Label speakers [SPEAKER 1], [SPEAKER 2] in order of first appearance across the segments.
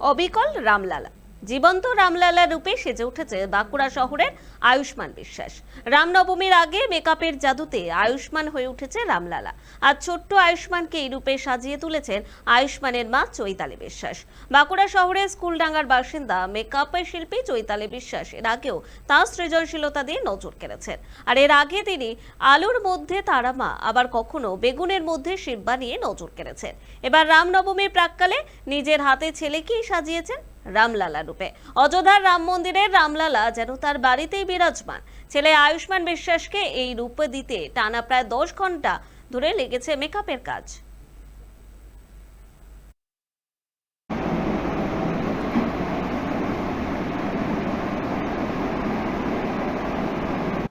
[SPEAKER 1] অবিকল রামলালা। জীবন্ত রামলালা রূপে সেজে উঠেছে বাঁকুড়া শহরের আয়ুষ্মান বিশ্বাস। রামনবমীর আগে মেকআপের জাদুতে আয়ুষ্মান হয়ে উঠেছে রামলালা। আর ছোট্ট আয়ুষ্মানকে এই রূপে সাজিয়ে তুলেছেন আয়ুষ্মানের মা চৈতালি বিশ্বাস। বাঁকুড়া শহরের স্কুলডাঙ্গার বাসিন্দা, মেকআপের শিল্পী চৈতালি বিশ্বাস এর আগেও তাঁর সৃজনশীলতা দিয়ে নজর কেড়েছেন। আর এর আগে তিনি আলুর মধ্যে তারামা আবার কখনো বেগুনের মধ্যে শিব্বা নিয়ে নজর কেড়েছেন। এবার রামনবমীর প্রাককালে নিজের হাতে ছেলেকেই সাজিয়েছেন রামলালা রূপে। অযোধ্যার রাম মন্দিরের রামলালা যেন তার বাড়িতেই বিরাজমান। ছেলে আয়ুষ্মান বিশ্বাসকে এই রূপ দিতে টানা প্রায় দশ ঘণ্টা ধরে লেগেছে মেকআপের কাজ।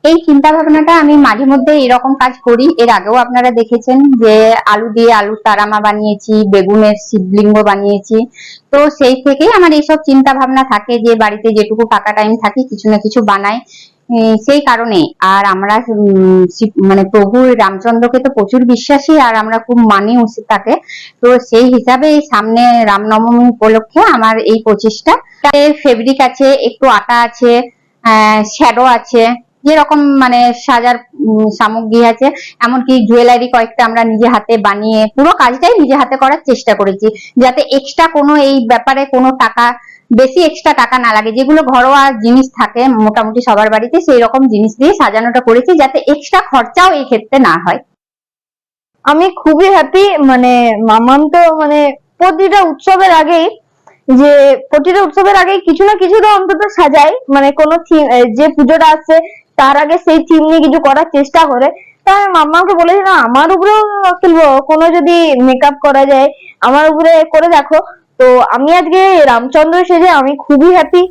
[SPEAKER 2] এই চিন্তা ভাবনাটা আমি মাঝে মধ্যে এরকম কাজ করি। এর আগেও আপনারা দেখেছেন যে আলু দিয়ে আলুর তারামা বানিয়েছি, বেগুনের শিবলিঙ্গ বানিয়েছি। তো সেই থেকেই আমার এইসব চিন্তা ভাবনা থাকে যে বাড়িতে যেটুকু ফাঁকা টাইম থাকে কিছু না কিছু বানাই। সেই কারণে আর আমরা মানে প্রভু রামচন্দ্রকে তো প্রচুর বিশ্বাসী আর আমরা খুব মানিও তাকে। তো সেই হিসাবে সামনে রামনবমী উপলক্ষে আমার এই প্রচেষ্টা। ফেব্রিক আছে, একটু আটা আছে শ্যাডো আছে। যেরকম মানে সাজার সামগ্রী আছে, এমনকি জুয়েলারি কয়েকটা আমরা নিজে হাতে বানিয়ে, পুরো কাজটাই নিজে হাতে করার চেষ্টা করেছি, যাতে এক্সট্রা কোনো এই ব্যাপারে কোনো টাকা, বেশি এক্সট্রা টাকা না লাগে। যেগুলো ঘরোয়া জিনিস থাকে মোটামুটি সবার বাড়িতে, সেই রকম জিনিস দিয়ে সাজানোটা করেছি, যাতে এক্সট্রা খরচাও এই ক্ষেত্রে না হয়।
[SPEAKER 3] আমি খুবই হ্যাপি মানে মামাম তো মানে প্রতিটা উৎসবের আগেই, যে প্রতিটা উৎসবের আগে কিছু না কিছু তো অন্তত সাজাই মানে কোনো থিম যে পুজোটা আসছে তার আগে সেই থিম নিয়ে কিছু করার চেষ্টা করে। তা আমি মাম্মাকে বলেছি, না, আমার উপরেও খেলব। কোনো যদি মেকআপ করা যায়, আমার উপরে করে দেখো। তো আমি আজকে রামচন্দ্র সেজে আমি খুবই হ্যাপি